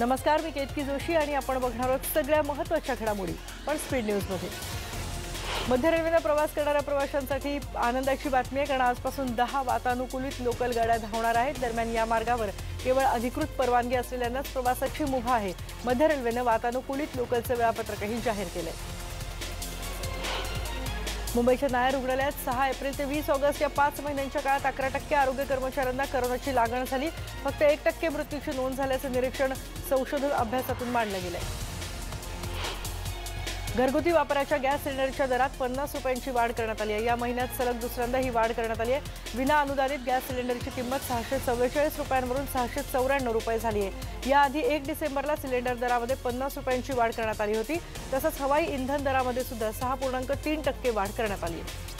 नमस्कार मी केतकी जोशी आणि आपण बघणार आहोत सगळ्या महत्त्वाच्या घडामोडी पण स्पीड न्यूजमध्ये. मध्य रेल्वेनं प्रवास करणाऱ्या प्रवाशांसाठी आनंदाची बातमी आहे कारण आजपासून दहा वातानुकूलित लोकल गाड्या धावणार आहेत. दरम्यान या मार्गावर केवळ अधिकृत परवानगी असलेल्यांनाच प्रवासाची मुभा आहे. मध्य रेल्वेनं वातानुकूलित लोकलचं वेळापत्रकही जाहीर केलंय. मुंबईच्या नायर रुग्णालयात सहा एप्रिल ते वीस ऑगस्ट या पाच महिन्यांच्या काळात अकरा टक्के आरोग्य कर्मचाऱ्यांना करोनाची लागण झाली. फक्त एक टक्के मृत्यूची नोंद झाल्याचं निरीक्षण संशोधन अभ्यासातून मांडलं गेलंय. घरगुती वापराच्या गॅस सिलेंडरच्या दरात पन्नास रुपयांची वाढ करण्यात आली आहे. या महिन्यात सलग दुसऱ्यांदा ही वाढ करण्यात आली आहे. विना अनुदानित गॅस सिलेंडरची किंमत सहाशे चव्वेचाळीस रुपयांवरून सहाशे चौऱ्याण्णव रुपये झाली आहे. याआधी एक डिसेंबरला सिलेंडर दरामध्ये पन्नास रुपयांची वाढ करण्यात आली होती. तसंच हवाई इंधन दरामध्ये सुद्धा सहा पूर्णांक तीन टक्के वाढ करण्यात आली आहे.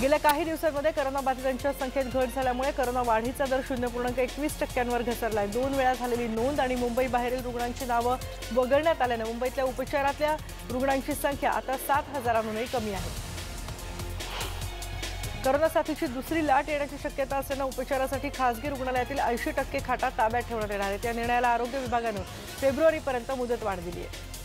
गेल्या काही दिवसांमध्ये करोनाबाधितांच्या संख्येत घट झाल्यामुळे करोना वाढीचा दर शून्य पूर्णांक एकवीस टक्क्यांवर घसरलाय. दोन वेळा झालेली नोंद आणि मुंबई बाहेरील रुग्णांची नावं वगळण्यात आल्यानं मुंबईतल्या उपचारातल्या रुग्णांची संख्या आता सात हजारांहूनही कमी आहे. करोना साथीची दुसरी लाट येण्याची शक्यता असल्यानं उपचारासाठी खासगी रुग्णालयातील ऐंशी टक्के खाटा ताब्यात ठेवण्यात येणार आहेत. या निर्णयाला आरोग्य विभागानं फेब्रुवारीपर्यंत मुदत वाढ दिली आहे.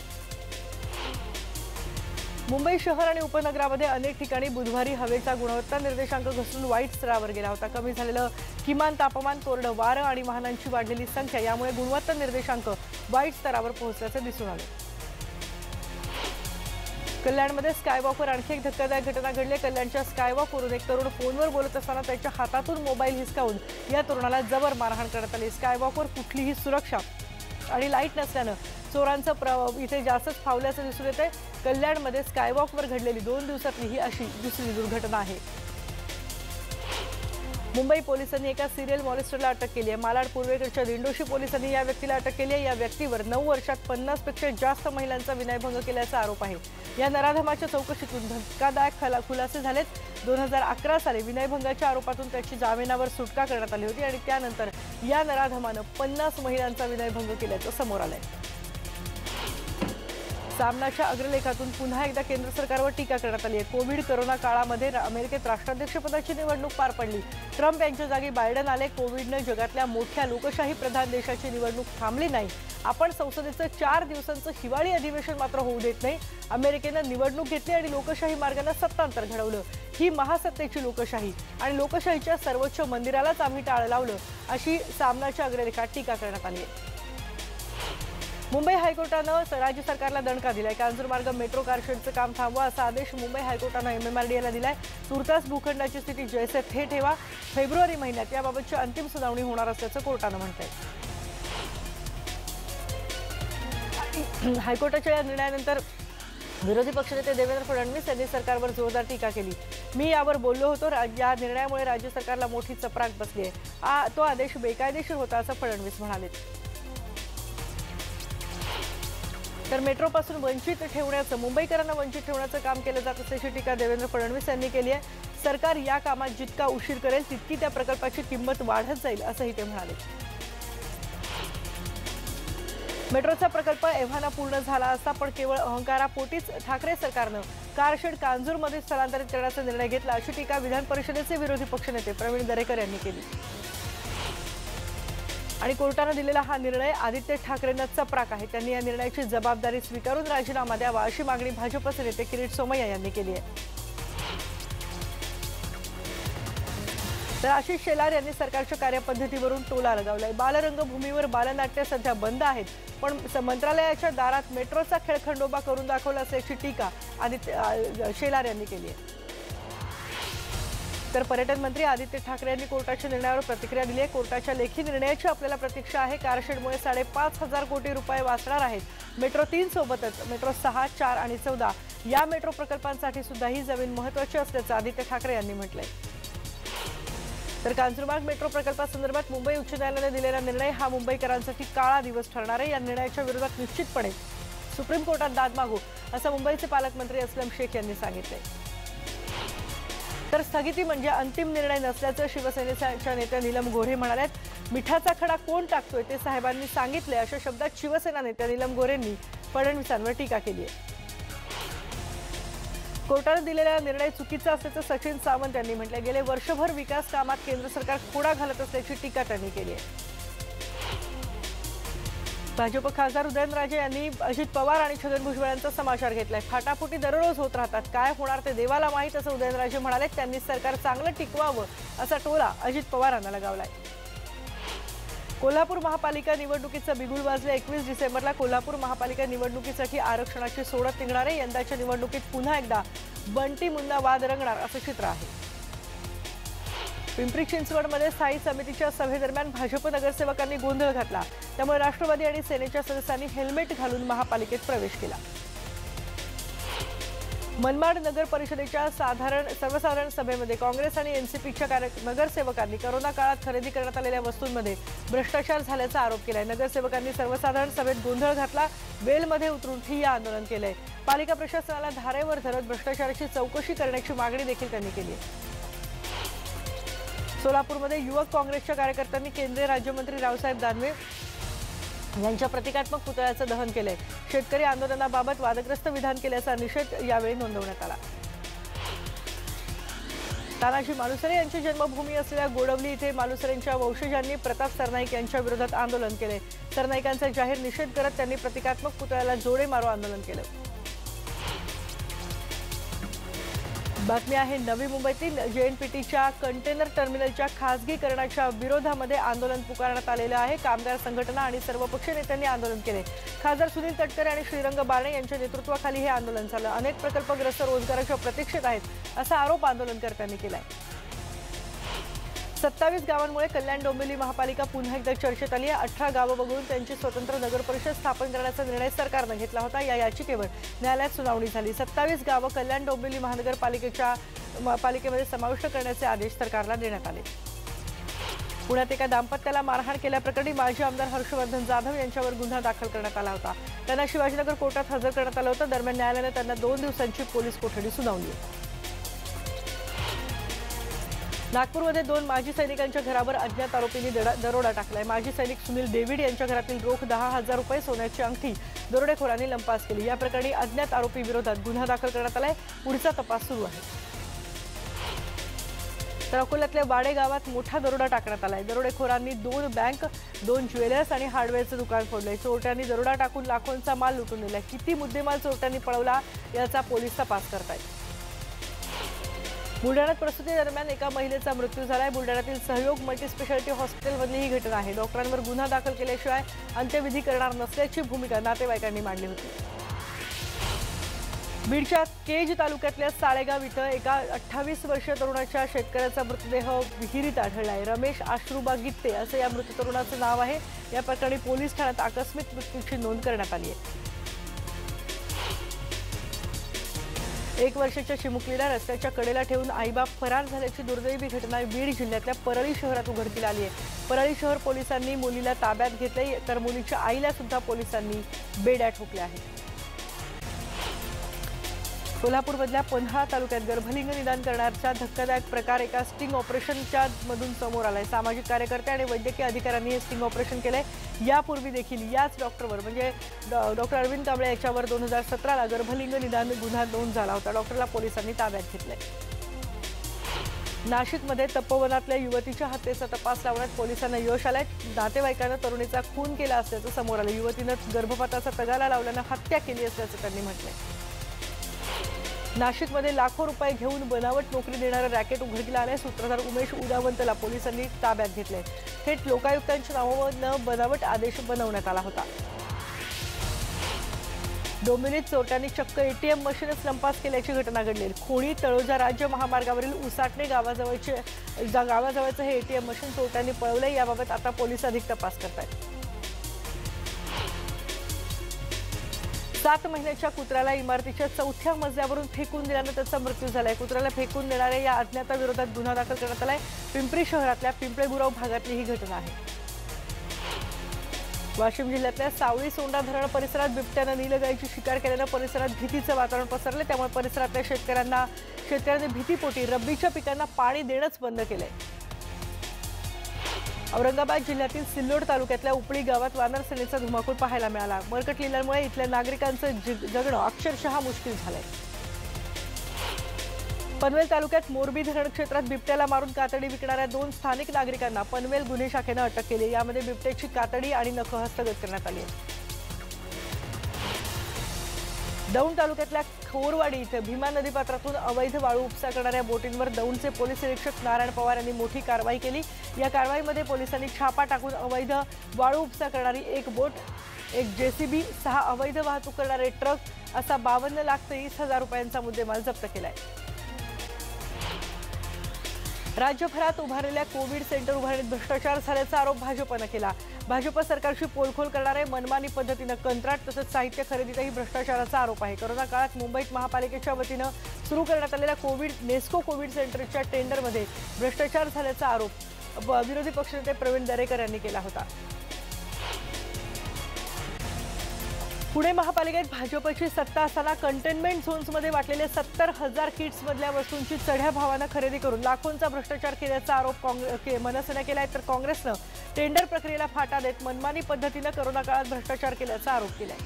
मुंबई शहर आणि उपनगरामध्ये अनेक ठिकाणी बुधवारी हवेचा गुणवत्ता निर्देशांक घसरून वाईट स्तरावर गेला होता. कमी झालेलं किमान तापमान कोरडं वारं आणि वाहनांची वाढलेली संख्या यामुळे गुणवत्ता निर्देशांक वाईट स्तरावर पोहोचल्याचे दिसून आले. कल्याणमध्ये स्कायवॉकवर आणखी एक धक्कादायक घटना घडली. कल्याणच्या स्कायवॉकवरून एक तरुण फोनवर बोलत असताना त्याच्या हातातून मोबाईल हिसकावून या तरुणाला जबर मारहाण करण्यात आली. स्कायवॉकवर कुठलीही सुरक्षा आणि लाइट नसल्यानं चोरांचं प्र इथे जास्तच फावल्याचं दिसून येते कल्याणमध्ये स्कायवॉकवर घडलेली दोन दिवसातली ही अशी दुसरी दुर्घटना आहे. मुंबई पोलिसांनी एका सिरियल मॉलिस्टरला अटक केली आहे. मालाड पूर्वेकडच्या दिंडोशी पोलिसांनी या व्यक्तीला अटक केली आहे. या व्यक्तीवर नऊ वर्षात पन्नासपेक्षा जास्त महिलांचा विनयभंग केल्याचा आरोप आहे. या नराधमाच्या चौकशीतून धक्कादायक खला खुलासे झालेत. दोन हजार अकरा साली विनयभंगाच्या आरोपातून त्याची जामिनावर सुटका करण्यात आली होती आणि त्यानंतर या नराधमानं पन्नास महिलांचा विनयभंग केल्याचं समोर आलं आहे सामनाच्या अग्रलेखातून पुन्हा एकदा केंद्र सरकारवर टीका करण्यात आली आहे. कोविड करोना काळामध्ये अमेरिकेत राष्ट्राध्यक्षपदाची निवडणूक पार पडली. ट्रम्प यांच्या जागी बायडन आले. कोविडनं जगातल्या मोठ्या लोकशाही प्रधान देशाची निवडणूक थांबली नाही. आपण संसदेचं चार दिवसांचं हिवाळी अधिवेशन मात्र होऊ देत नाही. अमेरिकेनं निवडणूक घेतली आणि लोकशाही मार्गानं सत्तांतर घडवलं. ही महासत्तेची लोकशाही आणि लोकशाहीच्या सर्वोच्च मंदिरालाच आम्ही टाळ लावलं अशी सामनाच्या अग्रलेखात टीका करण्यात आली आहे. मुंबई हायकोर्टानं राज्य सरकारला दणका दिलाय. कांजूरमार्ग मेट्रो कारशेडचं काम थांबवा असा आदेश मुंबई हायकोर्टानं एमएमआरडीएला दिलाय. तुर्तास भूखंडाची स्थिती जैसे थे ठेवा. फेब्रुवारी महिन्यात याबाबतची अंतिम सुनावणी होणार असल्याचं कोर्टानं म्हटलंय हायकोर्टाच्या या निर्णयानंतर विरोधी पक्षनेते देवेंद्र फडणवीस यांनी सरकारवर जोरदार टीका केली. मी यावर बोललो होतो. या निर्णयामुळे राज्य सरकारला मोठी चपराक बसली आहे. तो आदेश बेकायदेशीर होता असं फडणवीस म्हणाले तर मेट्रोपासून वंचित ठेवण्याचं मुंबईकरांना वंचित ठेवण्याचं काम केलं जात असल्याची टीका देवेंद्र फडणवीस यांनी केली आहे. सरकार या कामात जितका उशीर करेल तितकी त्या प्रकल्पाची किंमत वाढत जाईल असंही ते म्हणाले. मेट्रोचा प्रकल्प एव्हाना पूर्ण झाला असता पण केवळ अहंकारापोटीच ठाकरे सरकारनं कारशेड कांजूरमध्ये स्थलांतरित करण्याचा निर्णय घेतला अशी टीका विधान परिषदेचे विरोधी पक्षनेते प्रवीण दरेकर यांनी केली. आणि कोर्टानं दिलेला हा निर्णय आदित्य ठाकरेंना चपराक आहे. त्यांनी या निर्णयाची जबाबदारी स्वीकारून राजीनामा द्यावा अशी मागणी भाजपचे नेते किरीट सोमय्या यांनी केली आहे. तर आशिष शेलार यांनी सरकारच्या कार्यपद्धतीवरून टोला लगावलाय बालरंगभूमीवर बालनाट्य सध्या बंद आहेत पण मंत्रालयाच्या दारात मेट्रोचा खेळखंडोबा करून दाखवला असल्याची टीका आदित्य शेलार यांनी केली आहे. तर पर्यटन मंत्री आदित्य ठाकरे यांनी कोर्टाच्या निर्णयावर प्रतिक्रिया दिली आहे. कोर्टाच्या लेखी निर्णयाची आपल्याला प्रतीक्षा आहे. कारशेडमुळे साडेपाच हजार कोटी रुपये वाचणार आहेत. मेट्रो तीन सोबतच मेट्रो सहा चार आणि चौदा या मेट्रो प्रकल्पांसाठी सुद्धा ही जमीन महत्वाची असल्याचं आदित्य ठाकरे यांनी म्हटलंय. तर कांजूरमार्ग मेट्रो प्रकल्पासंदर्भात मुंबई उच्च न्यायालयाने दिलेला निर्णय हा मुंबईकरांसाठी काळा दिवस ठरणार आहे. या निर्णयाच्या विरोधात निश्चितपणे सुप्रीम कोर्टात दाद मागू असं मुंबईचे पालकमंत्री असलम शेख यांनी सांगितलंय. तर स्थगिती म्हणजे अंतिम निर्णय नसल्याचं शिवसेनेच्या नेत्या नीलम गोऱ्हे म्हणाल्यात. मिठाचा खडा कोण टाकतोय ते साहेबांनी सांगितले अशा शब्दात शिवसेना नेत्या नीलम गोऱ्हेंनी फडणवीसांवर टीका केली आहे कोर्टानं दिलेला निर्णय चुकीचा असल्याचं सचिन सावंत यांनी म्हटलं गेले वर्षभर विकास कामात केंद्र सरकार खोडा घालत असल्याची टीका त्यांनी केली आहे भाजप खासदार उदयनराजे यांनी अजित पवार आणि छगन भुजबळ यांचा समाचार घेतलाय. फाटाफुटी दररोज होत राहतात. काय होणार ते देवाला माहीत असं उदयनराजे म्हणाले. त्यांनी सरकार चांगलं टिकवावं असा टोला अजित पवारांना लगावलाय. कोल्हापूर महापालिका निवडणुकीचं बिगुल वाजले. एकवीस डिसेंबरला कोल्हापूर महापालिका निवडणुकीसाठी आरक्षणाची सोडत निघणार. आहे यंदाच्या निवडणुकीत पुन्हा एकदा बंटी मुन्ना वाद रंगणार असं चित्र आहे. पिंपरी चिंचवडमध्ये स्थायी समितीच्या सभेदरम्यान भाजप नगरसेवकांनी गोंधळ घातला. त्यामुळे राष्ट्रवादी आणि सेनेच्या सदस्यांनी हेल्मेट घालून महापालिकेत प्रवेश केला. मनमाड नगर परिषदेच्या साधारण सर्वसाधारण सभेमध्ये काँग्रेस आणि एनसीपीच्या कार्य नगरसेवकांनी करोना काळात खरेदी करण्यात आलेल्या वस्तूंमध्ये भ्रष्टाचार झाल्याचा आरोप केलाय. नगरसेवकांनी सर्वसाधारण सभेत गोंधळ घातला वेलमध्ये उतरून ठिय्या आंदोलन केलंय. पालिका प्रशासनाला धारेवर धरत भ्रष्टाचाराची चौकशी करण्याची मागणी देखील त्यांनी केली आहे. सोलापूरमध्ये युवक काँग्रेसच्या कार्यकर्त्यांनी केंद्रीय राज्यमंत्री रावसाहेब दानवे यांच्या प्रतिकात्मक पुतळ्याचं दहन केलंय. शेतकरी आंदोलनाबाबत वादग्रस्त विधान केल्याचा निषेध यावेळी नोंदवण्यात आला. तानाजी मालुसरे यांची जन्मभूमी असलेल्या गोडवली इथे मालुसरेंच्या वंशजांनी प्रताप सरनाईक यांच्या विरोधात आंदोलन केले सरनाईकांचा जाहीर निषेध करत त्यांनी प्रतिकात्मक पुतळ्याला जोडे मारो आंदोलन केलं. बातमी आहे नवी मुंबईतील जेएनपीटीच्या कंटेनर टर्मिनलच्या खासगीकरणाच्या विरोधामध्ये आंदोलन पुकारण्यात आलेलं आहे. कामगार संघटना आणि सर्वपक्ष नेत्यांनी आंदोलन केले. खासदार सुनील तटकरे आणि श्रीरंग बारणे यांच्या नेतृत्वाखाली हे आंदोलन झालं. अनेक प्रकल्पग्रस्त रोजगाराच्या प्रतीक्षेत आहेत असा आरोप आंदोलनकर्त्यांनी आहे सत्तावीस गावांमुळे कल्याण डोंबिवली महापालिका पुन्हा एकदा चर्चेत आली आहे. अठरा गावं वगळून त्यांची स्वतंत्र नगर परिषद स्थापन करण्याचा निर्णय सरकारनं घेतला होता. या याचिकेवर न्यायालयात सुनावणी झाली. सत्तावीस गावं कल्याण डोंबिवली महानगरपालिकेच्या पालिकेमध्ये समाविष्ट करण्याचे आदेश सरकारला देण्यात आले. पुण्यात एका दाम्पत्याला मारहाण केल्याप्रकरणी माजी आमदार हर्षवर्धन जाधव यांच्यावर गुन्हा दाखल करण्यात आला होता. त्यांना शिवाजीनगर कोर्टात हजर करण्यात आलं होतं. दरम्यान न्यायालयानं त्यांना दोन दिवसांची पोलीस कोठडी सुनावली. नागपूरमध्ये दोन माजी सैनिकांच्या घरावर अज्ञात आरोपींनी दडा- दरोडा टाकलाय. माजी सैनिक सुनील डेव्हिड यांच्या घरातील रोख दहा हजार रुपये सोन्याची अंगठी दरोडेखोरांनी लंपास केली. या प्रकरणी अज्ञात आरोपी विरोधात गुन्हा दाखल करण्यात आलाय. पुढचा तपास सुरू आहे. तर अकोल्यातल्या वाडे गावात मोठा दरोडा टाकण्यात आलाय. दरोडेखोरांनी दोन बँक दोन ज्वेलर्स आणि हार्डवेअरचं दुकान फोडलंय. चोरट्यांनी दरोडा टाकून लाखोंचा माल लुटून नेलाय. किती मुद्देमाल चोरट्यांनी पळवला याचा पोलीस तपास करतायत. बुलढाण्यात प्रसूती दरम्यान एका महिलेचा मृत्यू झालाय. बुलढाण्यातील सहयोग मल्टीस्पेशालिटी हॉस्पिटलमधली ही घटना आहे. डॉक्टरांवर गुन्हा दाखल केल्याशिवाय अंत्यविधी करणार नसल्याची भूमिका नातेवाईकांनी मांडली होती. बीडच्या केज तालुक्यातल्या साळेगाव इथं एका अठ्ठावीस वर्षीय तरुणाच्या शेतकऱ्याचा मृतदेह विहिरीत आढळलाय. रमेश आश्रुबा गित्ते असं या मृत तरुणाचं नाव आहे. या प्रकरणी पोलीस ठाण्यात आकस्मिक मृत्यूची नोंद करण्यात आली आहे. एक वर्षाच्या चिमुकलीला रस्त्याच्या कडेला ठेवून आईबाप फरार झाल्याची दुर्दैवी घटना बीड जिल्ह्यातल्या परळी शहरात उघडकीला आली आहे. परळी शहर पोलिसांनी मुलीला ताब्यात घेतले तर मुलीच्या आईला सुद्धा पोलिसांनी बेड्या ठोकल्या आहेत. कोल्हापूरमधल्या पन्हाळा तालुक्यात गर्भलिंग निदान करण्याचा धक्कादायक प्रकार एका स्टिंग ऑपरेशनच्या मधून समोर आलाय. सामाजिक कार्यकर्ते आणि वैद्यकीय अधिकाऱ्यांनी हे स्टिंग ऑपरेशन केलंय. यापूर्वी देखील याच डॉक्टरवर म्हणजे डॉक्टर अरविंद कांबळे याच्यावर दोन हजार सतराला गर्भलिंग निदान गुन्हा नोंद झाला होता. डॉक्टरला पोलिसांनी ताब्यात घेतलंय. नाशिकमध्ये तपोवनातल्या युवतीच्या हत्येचा तपास लावण्यात पोलिसांना यश आलंय. नातेवाईकानं तरुणीचा खून केला असल्याचं समोर आलं. युवतीनं गर्भपाताचा तगाला लावल्यानं हत्या केली असल्याचं त्यांनी म्हटलंय. नाशिकमध्ये लाखो रुपये घेऊन बनावट नोकरी देणारं रॅकेट उघडकीला आलंय. सूत्रधार उमेश उदावंतला पोलिसांनी ताब्यात घेतलंय. थेट लोकायुक्तांच्या नावावरनं बनावट आदेश बनवण्यात आला होता. डोंबिवलीत चोरट्यांनी चक्क एटीएम मशीनच लंपास केल्याची घटना घडली. खोणी तळोजा राज्य महामार्गावरील उसाटणे गावाजवळचे जा- गावाजवळचं हे एटीएम मशीन चोरट्यांनी पळवलं याबाबत आता पोलीस अधिक तपास करतायत. सात महिन्याच्या कुत्र्याला इमारतीच्या चौथ्या मजल्यावरून फेकून दिल्यानं त्याचा मृत्यू झालाय. कुत्र्याला फेकून देणाऱ्या या अज्ञाताविरोधात गुन्हा दाखल करण्यात आलाय. पिंपरी शहरातल्या पिंपळेगुराव भागातली ही घटना आहे. वाशिम जिल्ह्यातल्या सावळी सोंडा धरण परिसरात बिबट्यानं नीलगाईची शिकार केल्यानं परिसरात भीतीचं वातावरण पसरलं त्यामुळे परिसरातल्या शेतकऱ्यांना शेतकऱ्यांनी भीतीपोटी रब्बीच्या पिकांना पाणी देणंच बंद केलंय. औरंगाबाद जिल्ह्यातील सिल्लोड तालुक्यातल्या उपळी गावात वानर सेनेचा धुमाकूळ पाहायला मिळाला. मरकट लिलांमुळे इथल्या नागरिकांचं जगणं अक्षरशः मुश्किल झालंय. पनवेल तालुक्यात मोरबी धरण क्षेत्रात बिबट्याला मारून कातडी विकणाऱ्या दोन स्थानिक नागरिकांना पनवेल गुन्हे शाखेनं अटक केली. यामध्ये बिबट्याची कातडी आणि नखं हस्तगत करण्यात आली. आहे दौंड तालुक्यातल्या खोरवाडी इथं भीमा नदीपात्रातून अवैध वाळू उपसा करणाऱ्या बोटींवर दौंडचे पोलीस निरीक्षक नारायण पवार यांनी मोठी कारवाई केली. या कारवाईमध्ये पोलिसांनी छापा टाकून अवैध वाळू उपसा करणारी एक बोट एक जेसीबी सहा अवैध वाहतूक करणारे ट्रक असा बावन्न लाख तेवीस हजार रुपयांचा मुद्देमाल जप्त केला आहे राज्यभरात उभारलेल्या कोविड सेंटर उभारणीत भ्रष्टाचार झाल्याचा आरोप भाजपनं केला. भाजप सरकारशी पोलखोल करणारे मनमानी पद्धतीनं कंत्राट तसंच साहित्य खरेदीतही भ्रष्टाचाराचा आरोप आहे. कोरोना काळात मुंबईत महापालिकेच्या वतीनं सुरू करण्यात आलेल्या कोविड नेस्को कोविड सेंटरच्या टेंडरमध्ये भ्रष्टाचार झाल्याचा आरोप विरोधी पक्षनेते प्रवीण दरेकर यांनी केला होता. पुणे महापालिकेत भाजपची सत्ता असताना कंटेनमेंट झोन्समध्ये वाटलेले सत्तर हजार किट्समधल्या वस्तूंची चढ्या भावानं खरेदी करून लाखोंचा भ्रष्टाचार केल्याचा आरोप काँग्रे- के- मनसेनं आहे तर काँग्रेसनं टेंडर प्रक्रियेला फाटा देत मनमानी पद्धतीनं कोरोना काळात भ्रष्टाचार केल्याचा आरोप केला आहे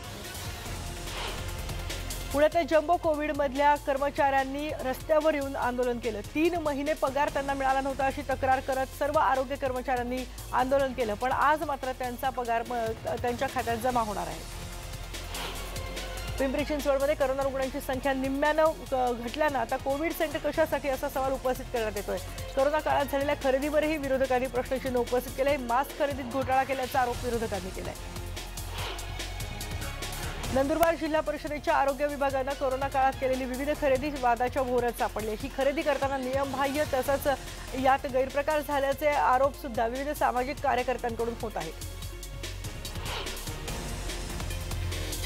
पुण्यातल्या जम्बो कोविडमधल्या कर्मचाऱ्यांनी रस्त्यावर येऊन आंदोलन केलं. तीन महिने पगार त्यांना मिळाला नव्हता अशी तक्रार करत सर्व आरोग्य कर्मचाऱ्यांनी आंदोलन केलं. पण आज मात्र त्यांचा पगार म- त्यांच्या खात्यात जमा होणार आहे. पिंपरी चिंचवडमध्ये करोना रुग्णांची संख्या निम्म्यानं घटल्यानं आता कोविड सेंटर कशासाठी असा सवाल उपस्थित करण्यात येतोय? कोरोना काळात झालेल्या खरेदीवरही विरोधकांनी प्रश्नचिन्ह उपस्थित केलंय. मास्क खरेदीत घोटाळा केल्याचा आरोप विरोधकांनी केलाय. नंदुरबार जिल्हा परिषदेच्या आरोग्य विभागानं कोरोना काळात केलेली विविध खरेदी वादाच्या भोवऱ्यात सापडली ही खरेदी करताना नियमबाह्य तसंच यात गैरप्रकार झाल्याचे आरोप सुद्धा विविध सामाजिक कार्यकर्त्यांकडून होत आहेत.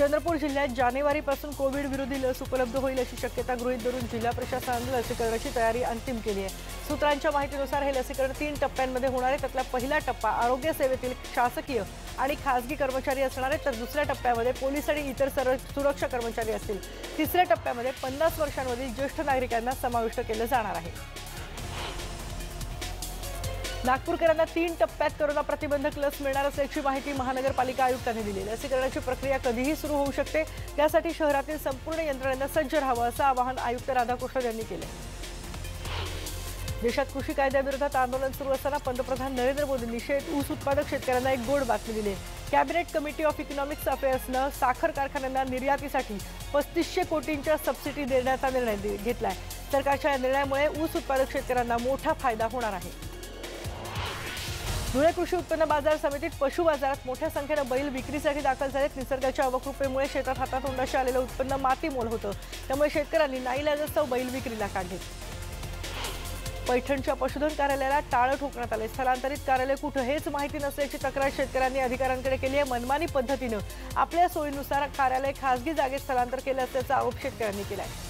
चंद्रपूर जिल्ह्यात जानेवारीपासून कोविड विरोधी लस उपलब्ध होईल अशी शक्यता गृहीत धरून जिल्हा प्रशासनानं लसीकरणाची तयारी अंतिम केली आहे. सूत्रांच्या माहितीनुसार हे लसीकरण तीन टप्प्यांमध्ये होणार आहे. त्यातला पहिला टप्पा आरोग्य सेवेतील शासकीय आणि खासगी कर्मचारी असणार आहे तर दुसऱ्या टप्प्यामध्ये पोलीस आणि इतर सर्व सुरक्षा कर्मचारी असतील. तिसऱ्या टप्प्यामध्ये पन्नास वर्षांमधील ज्येष्ठ नागरिकांना समाविष्ट केलं जाणार आहे. नागपूरकरांना तीन टप्प्यात कोरोना प्रतिबंधक लस मिळणार असल्याची माहिती महानगरपालिका आयुक्तांनी दिली. लसीकरणाची प्रक्रिया कधीही सुरू होऊ शकते. त्यासाठी शहरातील संपूर्ण यंत्रणेनं सज्ज राहावं असं आवाहन आयुक्त राधाकृष्णन यांनी केलं. देशात कृषी कायद्याविरोधात आंदोलन सुरू असताना पंतप्रधान नरेंद्र मोदींनी शेत ऊस उत्पादक शेतकऱ्यांना एक गोड बातमी दिली. कॅबिनेट कमिटी ऑफ इकॉनॉमिक्स अफेअर्सनं साखर कारखान्यांना निर्यातीसाठी पस्तीसशे कोटींच्या सबसिडी देण्याचा निर्णय दे- आहे सरकारच्या या निर्णयामुळे ऊस उत्पादक शेतकऱ्यांना मोठा फायदा होणार आहे. धुळे कृषी उत्पन्न बाजार समितीत पशु बाजारात मोठ्या संख्येनं बैल विक्रीसाठी दाखल झालेत. निसर्गाच्या अवकृपेमुळे शेतात हातातोंडाशी आलेलं उत्पन्न मातीमोल होतं. त्यामुळे शेतकऱ्यांनी नाईलाजास्तव बैल विक्रीला काढले. पैठणच्या पशुधन कार्यालयाला टाळं ठोकण्यात आले. स्थलांतरित कार्यालय कुठं हेच माहिती नसल्याची तक्रार शेतकऱ्यांनी अधिकाऱ्यांकडे केली आहे. मनमानी पद्धतीनं आपल्या सोयीनुसार कार्यालय खासगी जागेत स्थलांतर केलं असल्याचा आरोप शेतकऱ्यांनी केला आहे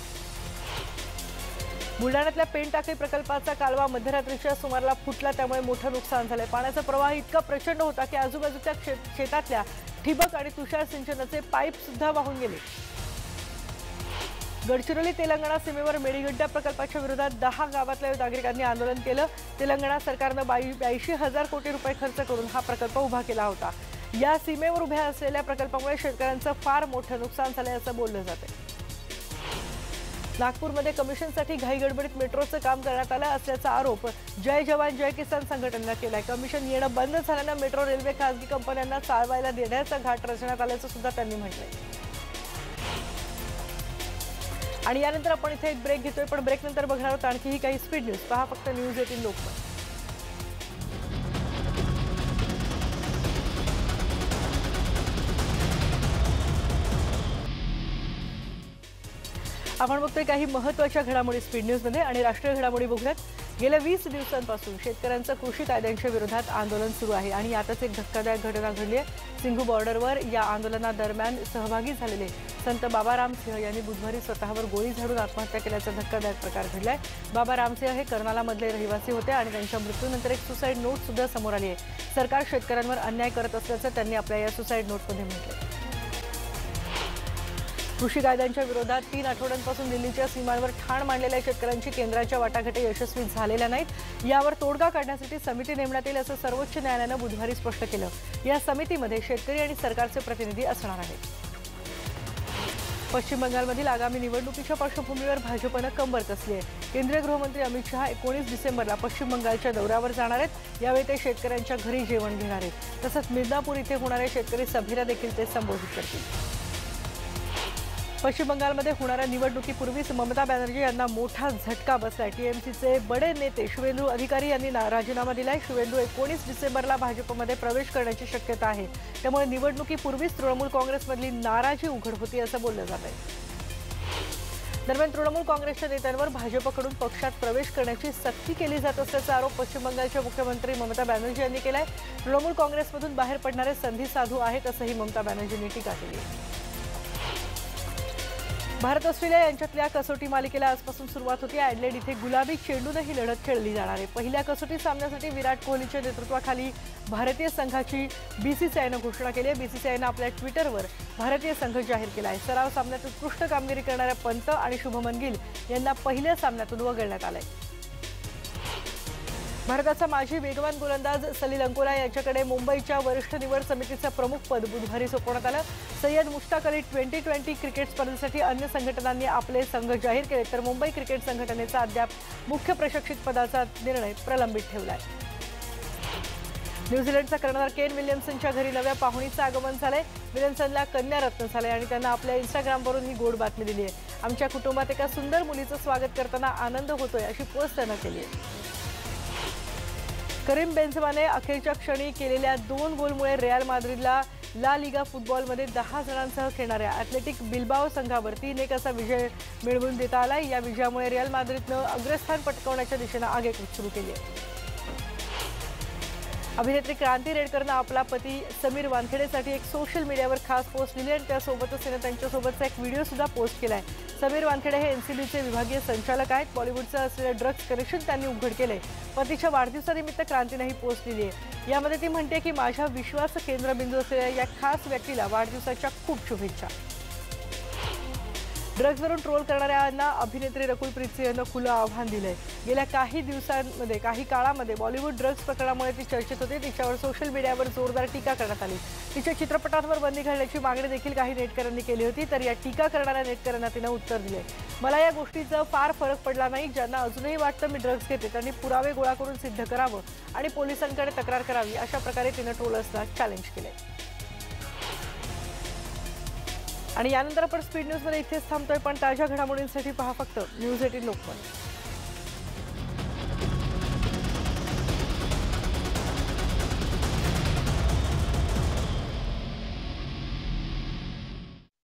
बुलढाण्यातल्या पेन टाकळी प्रकल्पाचा कालवा मध्यरात्रीच्या सुमाराला फुटला त्यामुळे मोठं नुकसान झालंय. पाण्याचा प्रवाह इतका प्रचंड होता की आजूबाजूच्या शेतातल्या ठिबक आणि तुषार सिंचनाचे पाईप सुद्धा वाहून गेले. गडचिरोली तेलंगणा सीमेवर मेडीगड्डा प्रकल्पाच्या विरोधात दहा गावातल्या नागरिकांनी आंदोलन केलं. तेलंगणा सरकारनं बाई ब्याऐंशी हजार कोटी रुपये खर्च करून हा प्रकल्प उभा केला होता. या सीमेवर उभ्या असलेल्या प्रकल्पामुळे शेतकऱ्यांचं फार मोठं नुकसान झालं असं बोललं जातं नागपूरमध्ये कमिशनसाठी घाईगडबडीत मेट्रोचं काम करण्यात आलं असल्याचा आरोप जय जवान जय किसान संघटनेनं केलाय. कमिशन येणं बंद झाल्यानं मेट्रो रेल्वे खासगी कंपन्यांना चालवायला देण्याचा घाट रचण्यात आल्याचं सुद्धा त्यांनी म्हटलंय. आणि यानंतर आपण इथे एक ब्रेक घेतोय पण ब्रेक नंतर बघणार आहोत आणखीही काही स्पीड न्यूज पहा फक्त न्यूज येतील लोकमत. आपण बघतोय काही महत्त्वाच्या घडामोडी स्पीड न्यूजमध्ये आणि राष्ट्रीय घडामोडी बघूयात. गेल्या वीस दिवसांपासून शेतकऱ्यांचं कृषी कायद्यांच्या विरोधात आंदोलन सुरू आहे आणि यातच एक धक्कादायक घटना घडली आहे. सिंघू बॉर्डरवर या आंदोलनादरम्यान सहभागी झालेले संत बाबा रामसिंह यांनी बुधवारी स्वतःवर गोळी झाडून आत्महत्या केल्याचा धक्कादायक प्रकार घडलाय. बाबा रामसिंह हे कर्नालामधले रहिवासी होते आणि त्यांच्या मृत्यूनंतर एक सुसाईड नोट सुद्धा समोर आली आहे. सरकार शेतकऱ्यांवर अन्याय करत असल्याचं त्यांनी आपल्या या सुसाईड नोटमध्ये म्हटलं कृषी कायद्यांच्या विरोधात तीन आठवड्यांपासून दिल्लीच्या सीमांवर ठाण मांडलेल्या शेतकऱ्यांची केंद्राच्या वाटाघाटी यशस्वी झालेल्या नाहीत. यावर तोडगा काढण्यासाठी समिती नेमण्यात येईल असं सर्वोच्च न्यायालयानं बुधवारी स्पष्ट केलं. या समितीमध्ये शेतकरी आणि सरकारचे प्रतिनिधी असणार आहेत. पश्चिम बंगालमधील आगामी निवडणुकीच्या पार्श्वभूमीवर भाजपनं कंबर कसली आहे? केंद्रीय गृहमंत्री अमित शहा एकोणीस डिसेंबरला पश्चिम बंगालच्या दौऱ्यावर जाणार आहेत. यावेळी ते शेतकऱ्यांच्या घरी जेवण घेणार आहेत. तसंच मिदनापूर इथे होणाऱ्या शेतकरी सभेला देखील ते संबोधित करतील. पश्चिम बंगालमध्ये होणाऱ्या निवडणुकीपूर्वीच ममता बॅनर्जी यांना मोठा झटका बसला टीएमसीचे बडे नेते शिवेंद्र अधिकारी यांनी राजीनामा दिलाय. शिवेंद्र एकोणीस डिसेंबरला भाजपमध्ये प्रवेश करण्याची शक्यता आहे. त्यामुळे निवडणुकीपूर्वीच तृणमूल काँग्रेसमधली नाराजी उघड होती असं बोललं जात आहे. दरम्यान तृणमूल काँग्रेसच्या नेत्यांवर भाजपकडून पक्षात प्रवेश करण्याची सक्ती केली जात असल्याचा आरोप पश्चिम बंगालच्या मुख्यमंत्री ममता बॅनर्जी यांनी केलाय. तृणमूल काँग्रेसमधून बाहेर पडणारे संधी साधू आहेत असंही ममता बॅनर्जींनी टीका केली आहे. भारत ऑस्ट्रेलिया यांच्यातल्या कसोटी मालिकेला आजपासून सुरुवात होती. ॲडलेड इथे गुलाबी चेंडूनं ही लढत खेळली जाणार आहे. पहिल्या कसोटी सामन्यासाठी विराट कोहलीच्या नेतृत्वाखाली भारतीय संघाची बीसीसीआयनं घोषणा केली आहे. बीसीसीआयनं आपल्या ट्विटरवर भारतीय संघ जाहीर केला आहे. सराव सामन्यात उत्कृष्ट कामगिरी करणाऱ्या पंत आणि शुभमन गिल यांना पहिल्या सामन्यातून वगळण्यात आलं आहे भारताचा माजी वेगवान गोलंदाज सलील अंकोला यांच्याकडे मुंबईच्या वरिष्ठ निवड समितीचं प्रमुख पद बुधवारी सोपवण्यात आलं. Syed Mushtaq Ali twenty twenty cricket स्पर्धेसाठी अन्य संघटनांनी आपले संघ जाहीर केले तर मुंबई क्रिकेट संघटनेचा अद्याप मुख्य प्रशिक्षित पदाचा निर्णय प्रलंबित ठेवला आहे न्यूझीलंडचा कर्णधार केन विल्यमसनच्या घरी नव्या पाहुणीचं आगमन झालंय. विल्यमसनला कन्यारत्न झालंय आणि त्यांना आपल्या इंस्टाग्रामवरून ही गोड बातमी दिली आहे आमच्या कुटुंबात एका सुंदर मुलीचं स्वागत करताना आनंद होतोय अशी पोस्ट त्यानं केली आहे करीम बेन्झमाने अखेरच्या क्षणी केलेल्या दोन गोलमुळे रियाल माद्रिदला ला लिगा फुटबॉलमध्ये दहा जणांसह खेळणाऱ्या ॲथलेटिक बिल्बाओ संघावर तीन एक असा विजय मिळवून देता आला या विजयामुळे रियाल माद्रिदनं अग्रस्थान पटकावण्याच्या दिशेनं आगेकूच सुरू केली आहे. अभिनेत्री क्रांती रेडकरनं आपला पती समीर वानखेडेसाठी एक सोशल मीडियावर खास पोस्ट लिहिली आणि त्यासोबतच तिने त्यांच्यासोबतचा एक व्हिडिओ सुद्धा पोस्ट आहे समीर वानखेडे हे एनसीबीचे विभागीय संचालक आहेत. बॉलिवूडचं असलेलं ड्रग्ज कनेक्शन त्यांनी उघड केलं आहे पतीच्या वाढदिवसानिमित्त क्रांतीनं ही पोस्ट लिहिली आहे. यामध्ये ती म्हणते की माझ्या विश्वास केंद्रबिंदू असलेल्या या खास व्यक्तीला वाढदिवसाच्या खूप शुभेच्छा. ड्रग्जवरून ट्रोल करणाऱ्यांना अभिनेत्री रकुल प्रीत सिंह यानं खुलं आव्हान दिलंय. गेल्या काही दिवसांमध्ये काही काळामध्ये बॉलिवूड ड्रग्ज प्रकरणामुळे ती चर्चेत होती. तिच्यावर सोशल मीडियावर जोरदार टीका करण्यात आली. तिच्या चित्रपटांवर बंदी घालण्याची मागणी देखील काही नेटकऱ्यांनी केली होती तर या टीका करणाऱ्या नेटकऱ्यांना तिनं उत्तर दिले मला या गोष्टीचा फार फरक पडला नाही. ज्यांना अजूनही वाटतं मी ड्रग्ज घेते त्यांनी पुरावे गोळा करून सिद्ध करावं आणि पोलिसांकडे तक्रार करावी अशा प्रकारे तिनं ट्रोलर्सला चॅलेंज केले आणि यानंतर आपण स्पीड न्यूजमध्ये इथेच थांबतोय पण ताज्या घडामोडींसाठी पहा फक्त न्यूज एटीन लोकमत.